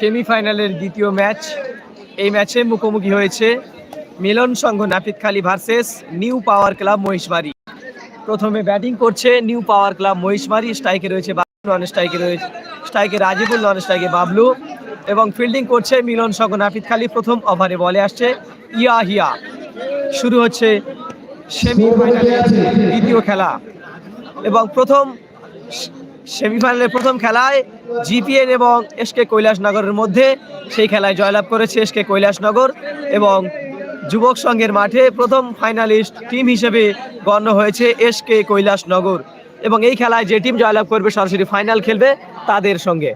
সেমিফাইনালের দ্বিতীয় ম্যাচ। এই ম্যাচে মুখোমুখি হয়েছে Milan Sangha Napitkhali versus, new power club Mahishmari প্রথমে ব্যাটিং করছে নিউ পাওয়ার ক্লাব মহিষমারি স্ট্রাইকে রয়েছে নন স্ট্রাইকে রয়েছে স্ট্রাইকে রাজিবুল নন স্ট্রাইকে বাবলু। এবং ফিল্ডিং করছে মিলন সংঘ নাপিতখালী প্রথম ওভারে বলে আসছে ইয়া হিয়া। শুরু হচ্ছে সেমিফাইনালের দ্বিতীয় খেলা। এবং প্রথম সেমিফাইনালের প্রথম খেলায় জিপিএন এবং এসকে কৈলাসনগরের মধ্যে। সেই খেলায় জয়লাভ করেছে এসকে কৈলাসনগর এবং যুবক সংঘের মাঠে প্রথম ফাইনালিস্ট টিম হিসেবে গণ্য হয়েছে এসকে কৈলাসনগর এবং এই খেলায় যে টিম জয়লাভ করবে সরাসরি ফাইনাল খেলবে তাদের সঙ্গে।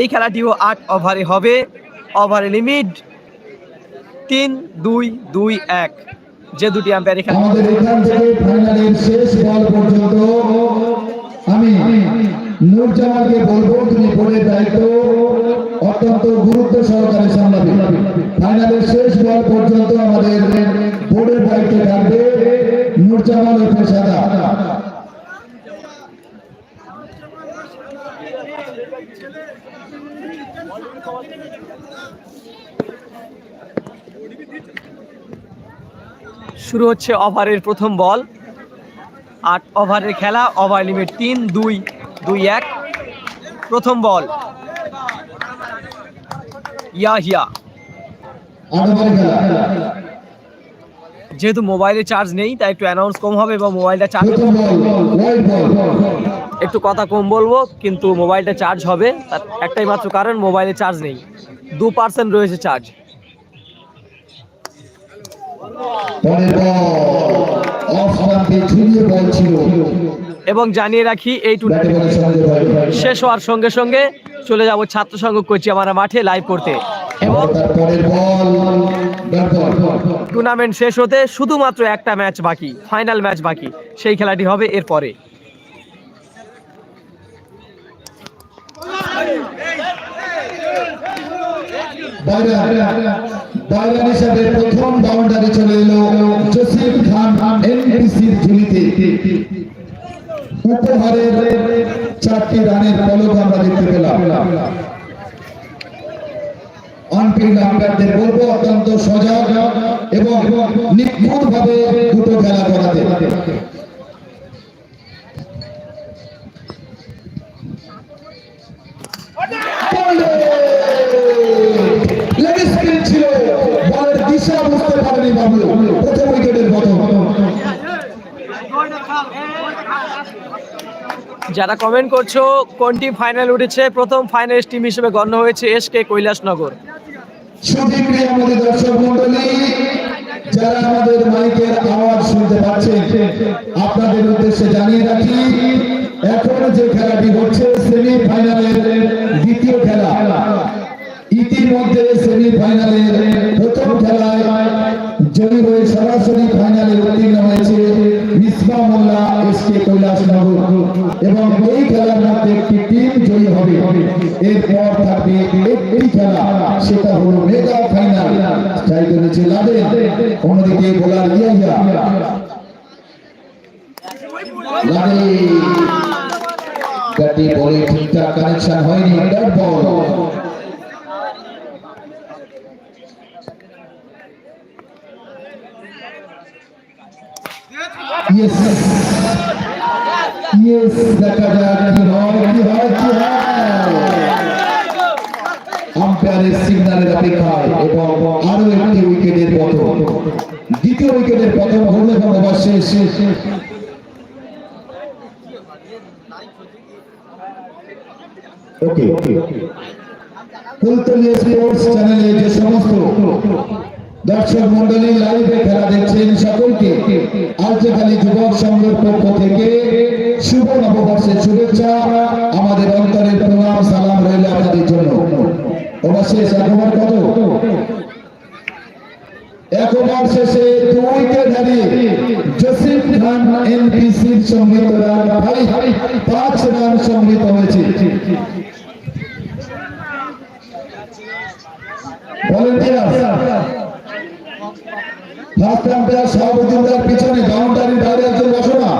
এই খেলাটিও আট ওভারে হবে। ওভারে লিমিট তিন, দুই দুই, এক। যে দুটি আম্পায়ার এখানে আমাদের এখান থেকে ফাইনালের শেষ বল পর্যন্ত আমি নূরজামানকে বলব তুমি বোর্ডের দায়িত্ব অত্যন্ত গুরুত্ব সহকারে সামলাবে। ফাইনালের শেষ বল পর্যন্ত আমাদের বোর্ডের দায়িত্ব থাকবে নূরজামান ও পেশাদা শুরু হচ্ছে ওভারের প্রথম বল। আট ওভারের খেলা, ওভার লিমিট তিন, দুই দুই, এক। প্রথম বল। ইয়া হিয়া খেলা যেহেতু মোবাইলে চার্জ নেই, তাই একটু অ্যানাউন্স কম হবে এবং মোবাইলটা চার্জ একটু কথা কম বলব, কিন্তু মোবাইলটা চার্জ হবে। তার একটাই মাত্র কারণ, মোবাইলে চার্জ নেই। দু পার্সেন্ট রয়েছে চার্জ। পরের বল অফ প্রান্তে ঝুলিয়ে বল ছিল এবং জানিয়ে রাখি এই টুর্নামেন্ট শেষ হওয়ার সঙ্গে সঙ্গে চলে যাব ছাত্র সংঘ কোচি আমার মাঠে লাইভ করতে। এবং টুর্নামেন্ট শেষ হতে শুধুমাত্র একটা ম্যাচ বাকি ফাইনাল ম্যাচ বাকি সেই খেলাটি হবে এরপরে। বাইরান হিসাবে প্রথম বাউন্ডারি চলে এলো জসিম খান এনপিসির ঝুলিতে। উপহারের চারটি রানের পলক আমরা দেখতে পেলাম। এবং নিখুঁত ভাবে দুটো খেলা করাতে প্রথম উইকেটের প্রথম যারা কমেন্ট করছ, কোন টিম ফাইনাল উঠেছে? প্রথম ফাইনালিস্ট টিম হিসেবে গণ্য হয়েছে এস কে কৈলাসনগর। যারা আমাদের মাইকের আওয়াজ শুনতে পাচ্ছেন আপনাদের উদ্দেশ্যে জানিয়ে রাখি, এখন যে খেলাটি হচ্ছে দ্বিতীয় খেলা। ইতিমধ্যে প্রথম খেলায় জয়ী হয়ে সরাসরি ফাইনালে উত্তীর্ণ হয়েছে মিসবা মোল্লা এস কে কৈলাসনগর এবং এই খেলার মধ্যে একটি টিম জয়ী হবে। এরপর থাকবে একটি খেলা, সেটা হলো মেগা ফাইনাল যাই করেছে লাদেন, অন্যদিকে বোলার ইয়াহিয়া। লাদেন, ব্যাটে বলে ঠিকঠাক কানেকশন হয়নি, ব্যাট বল। কি হয় আম্পায়ারের সিগন্যালের অপেক্ষায় এবং আরও একটি উইকেটের পতন। দ্বিতীয় উইকেটের পতন হলো এবং ওভার শেষ। ওকে কুলতলি স্পোর্টস চ্যানেলে যে সমস্ত দর্শক মন্ডলী লাইভে খেলা দেখছেন সকলকে। আলচেখালী যুবক সংঘের পক্ষ থেকে শুভ নববর্ষের শুভেচ্ছা, আমাদের অন্তরের প্রণাম, সালাম রইল আপনাদের জন্য। ভলেন্টিয়ার ফার্স্ট আম্পায়ার সভাপতির পিছনে বাউন্ডারির বাইরে একজন বসো না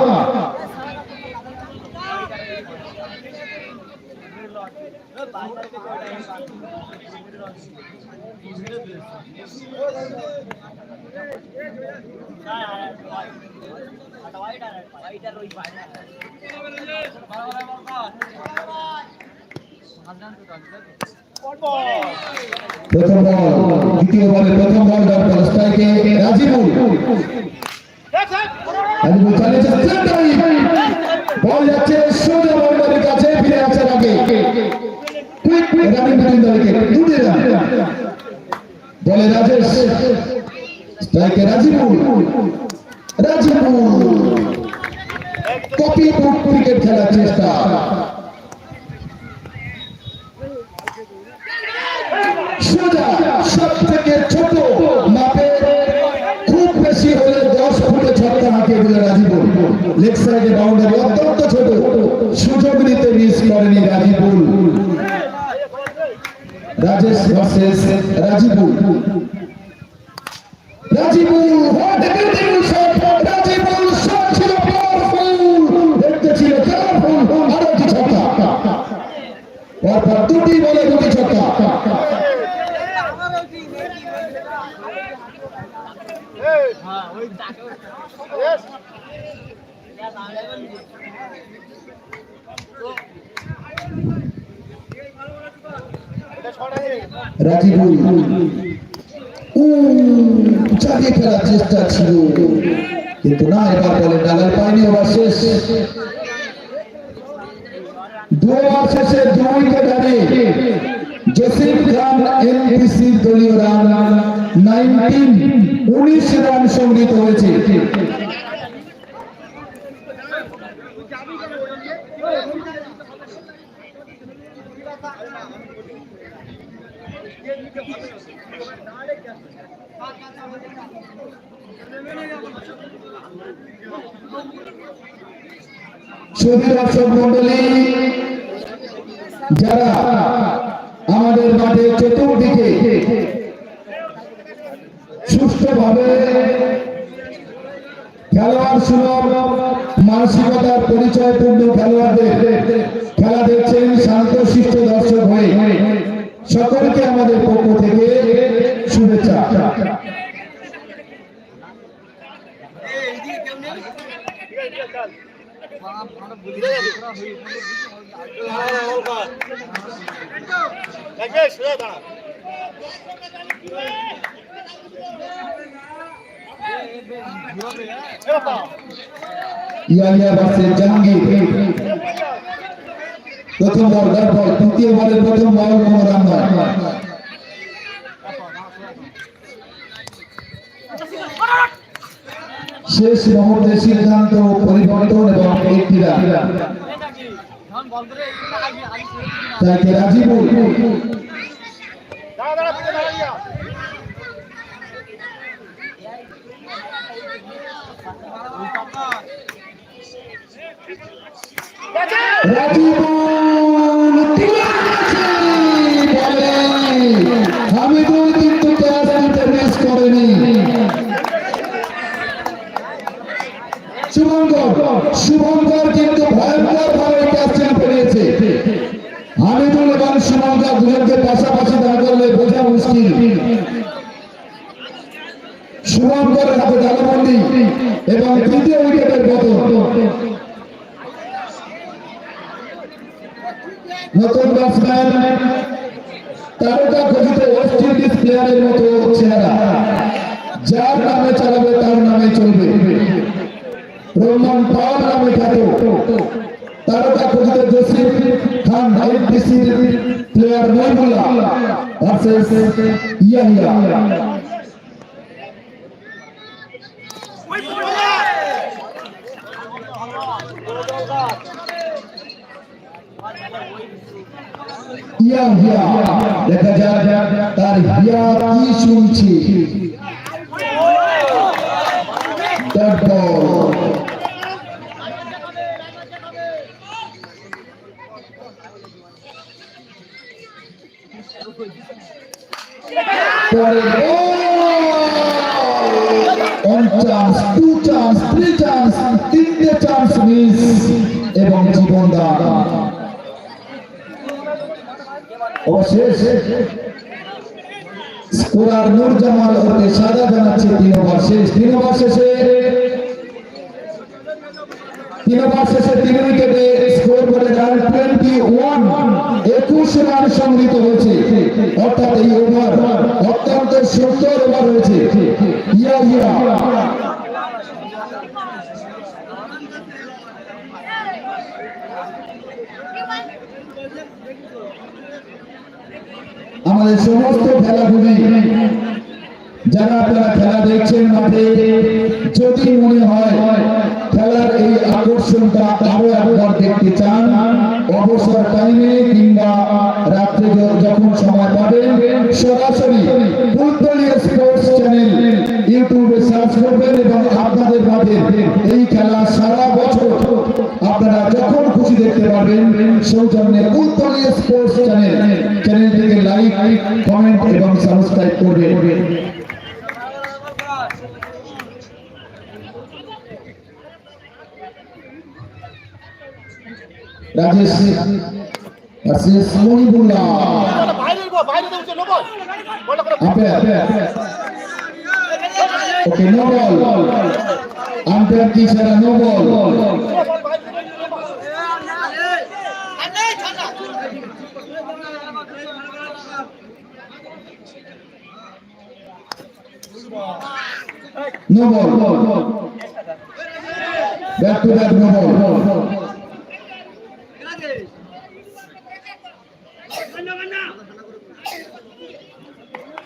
প্রথম বল দ্বিতীয় বলে প্রথম বল যাচ্ছে বল রান বলে কপি ক্রিকেট খেলার চেষ্টা। সোজা সব থেকে ছোট মাপে খুব বেশি হলে দশ ফুটে ছক্কা হাঁকে বলে। রাজিবুল লেগ সাইডে বাউন্ডারি অত্যন্ত ছোট। সুযোগ নিতে মিস করেনি রাজিবুল রাজেশ ভার্সেস রাজিবুল চালিয়ে খেলার চেষ্টা ছিল। কিন্তু না, এবার বলে ডালার পায়নি ওভার শেষ। দু ওভার শেষে দু উইকেট হারিয়ে জসিম খান এনপিসির দলীয় রান নাইনটিন উনিশ রান সংগৃহীত হয়েছে। সুধী দর্শক মন্ডলী যারা আমাদের মাঠে চতুর্দিকে সুস্থভাবে খেলার সুলভ, মানসিকতার পরিচয়পূর্ণ খেলোয়াড়দের খেলা দেখছেন শান্ত শিষ্ট দর্শক হয়ে সকলকে আমাদের পক্ষ থেকে শুভেচ্ছা। ইয়াহিয়া ভার্সেস জাহাঙ্গীর প্রথম বল ডাক বল তৃতীয় বলে প্রথম বল কোনো রান নয় শেষ মুহূর্তে সিদ্ধান্ত পরিবর্তন এবং রান তাকে রাজিবুল রাজিবুল নতুন ব্যাটসম্যান তারকা খোঁজিতে ওয়েস্ট ইন্ডিজ প্লেয়ারের মতো চেহারা। তার নামে চলবে। তারকা খোঁজিতে জসিম খান আইপিসির হিয়া হিয়া দেখা যাক তার হিয়া কি শুনছি। স্কোরার নূর জামাল ওকে সাদা জানাচ্ছে তিন ওভার শেষ। তিন ওভার শেষে তিন ওভার শেষে তিন উইকেটে স্কোর করে রান টোয়েন্টি ওয়ান একুশ রান সংগৃহীত হয়েছে। অর্থাৎ এই ওভার অত্যন্ত সুন্দর ওভার হয়েছে। ইয়া ইয়া। আমাদের সমস্ত খেলাগুলি যারা আপনারা খেলা দেখছেন মাঠে, যদি মনে হয় খেলার এই আকর্ষণটা আরও একবার দেখতে চান, অবসর টাইমে কিংবা রাত্রে যখন সময় পাবেন, সরাসরি ফুটবলিয়া স্পোর্টস চ্যানেল ইউটিউবে সার্চ করবেন এবং আপনাদের মাঝে এই খেলা সারা বছর আপনারা যখন খুশি দেখতে পারবেন সৌজন্যে Footballia sports channel like comment এবং সাবস্ক্রাইব করবেন রাজেশ বল বলটা করে umpire okay no ball umpire কি সারা নো বল বল বাইরে দেবো no ball no ball back to back no ball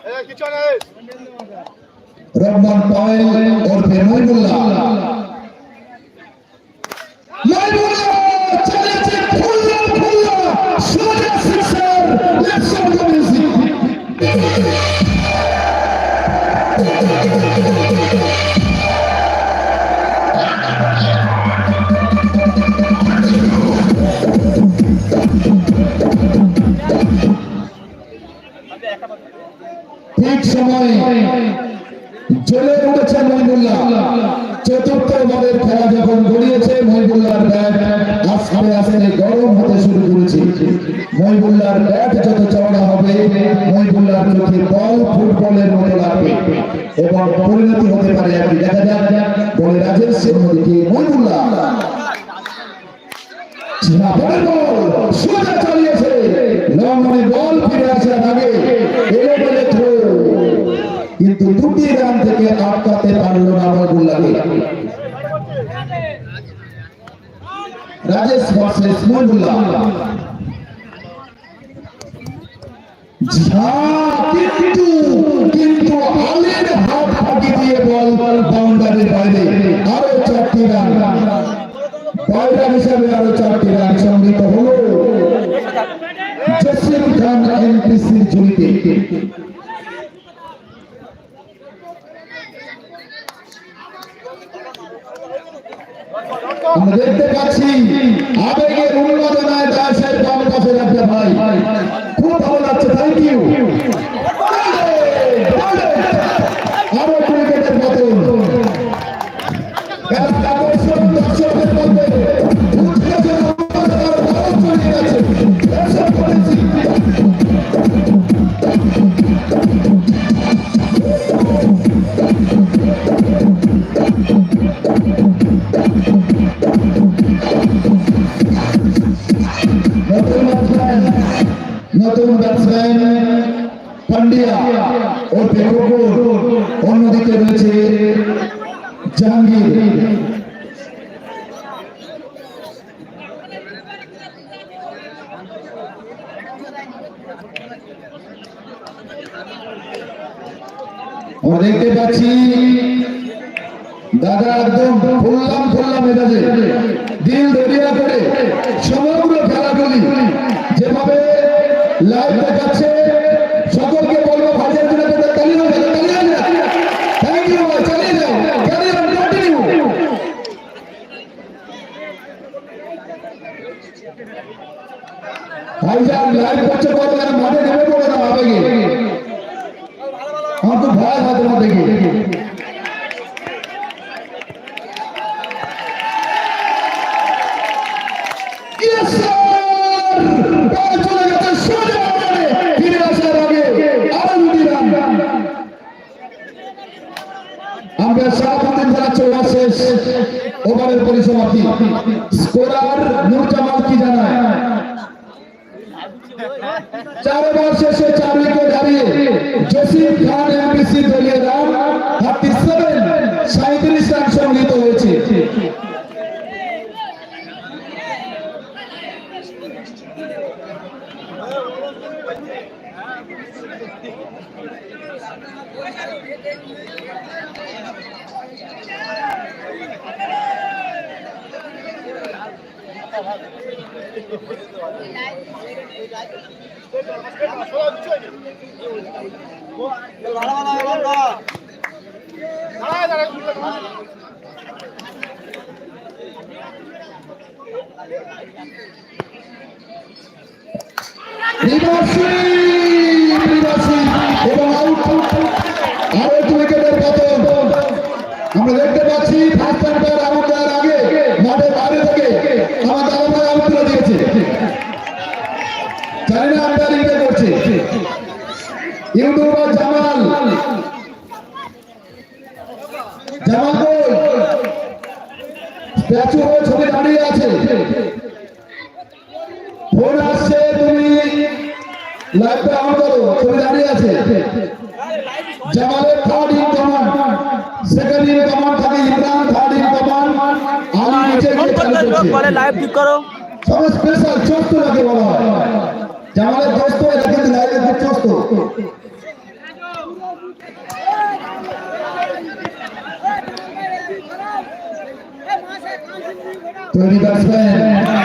এই কিছু নেই রহমান পাওয়েল সময় জ্বলে উঠেছে মহিবুল্লাহ। চতুর্থ ওভারের খেলা যখন গড়িয়েছে, মহিবুল্লাহর ব্যাট আস্তে আস্তে গরম হতে শুরু করেছে। মহিবুল্লাহর ব্যাট যত চওড়া হবে, মহিবুল্লাহর চোখে বল ফুটবলের মতো লাগবে। এবং পরিণতি হতে পারে একটি দেখা যাক বলে রাজেশ সিং দিকে মহিবুল্লাহ। বল সোজা চালিয়েছে লঙ্গনে বল ফিরে আসার আগে এলে বলে থ্রো কিন্তু দুটি রান থেকে আটকাতে পারল না মহিবুল্লাহকে রাজেশ ভার্সেস কিন্তু কিন্তু আলের হাত ফাঁকি দিয়ে বল আরও চারটি রান। বয়লার হিসাবে আরও চারটি রান সংগৃহীত হলো। জসিম খান আমরা দেখতে পাচ্ছি, আবেগের উন্মাদনায় দাসের বাম কাছে রাখতে ভাই। খুব ভালো লাগছে থ্যাংক ইউ আমরা দেখতে পাচ্ছি, দাদা একদম খুললাম খুললাম মেজাজে, দিল দরিয়া করে সমগ্র খেলাগুলি যেভাবে লাইভ দেখাচ্ছে সকলকে বলব ভাজের দিনে তাদের তালি হবে তালি হবে থ্যাংক ইউ চালিয়ে যাও ক্যারি অন কন্টিনিউ ভাইজান লাইভ করছে কত মাঠে নেমে পড়ে না আবেগে আমার তো ভয় হয় তোমার দেখে Yes, sir! বল চলে গেছে সোজা মাঠে। ওভার শেষ ওভারের পরিসমাপ্তি স্কোরার নূর জামাল কি জানায় চার ওভার শেষে চার উইকেট হারিয়ে জসিম খান এমবিসি দলীয় রান থার্টি সেভেন সাঁত্রিশ রান সংগৃহীত হয়েছে উল্টো দাঁড়ায়। নিবাসী নিবাসী এবং আউট আরও একটু উইকেটের পতন আমরা দেখতে পাচ্ছি ফার্স্ট আম্পায়ার আউট দেওয়ার আগে মাঠের বাইরে থেকে আমার দাদা ভাই আউট তুলে দিয়েছে জানি না আম্পায়ার ইন্টার করছে ইউটিউবার জামাল জামাল কই স্ট্যাচু হয়ে ছবি দাঁড়িয়ে আছে ফোন আসছে তুমি লাইভটা অন করো ছবি দাঁড়িয়ে আছে। জামালের third in command second in command থাকে ইমরান থার্ড ইন কমান্ড আমি নিচে গিয়ে চালু করছি লাইভ ঠিক করো। সবাই স্পেশাল চোস্ত লাগে বলা হয়? জামালের দোস্ত এটা কিন্তু লাইভে খুব চোস্ত। তৈরি ব্যাটসম্যান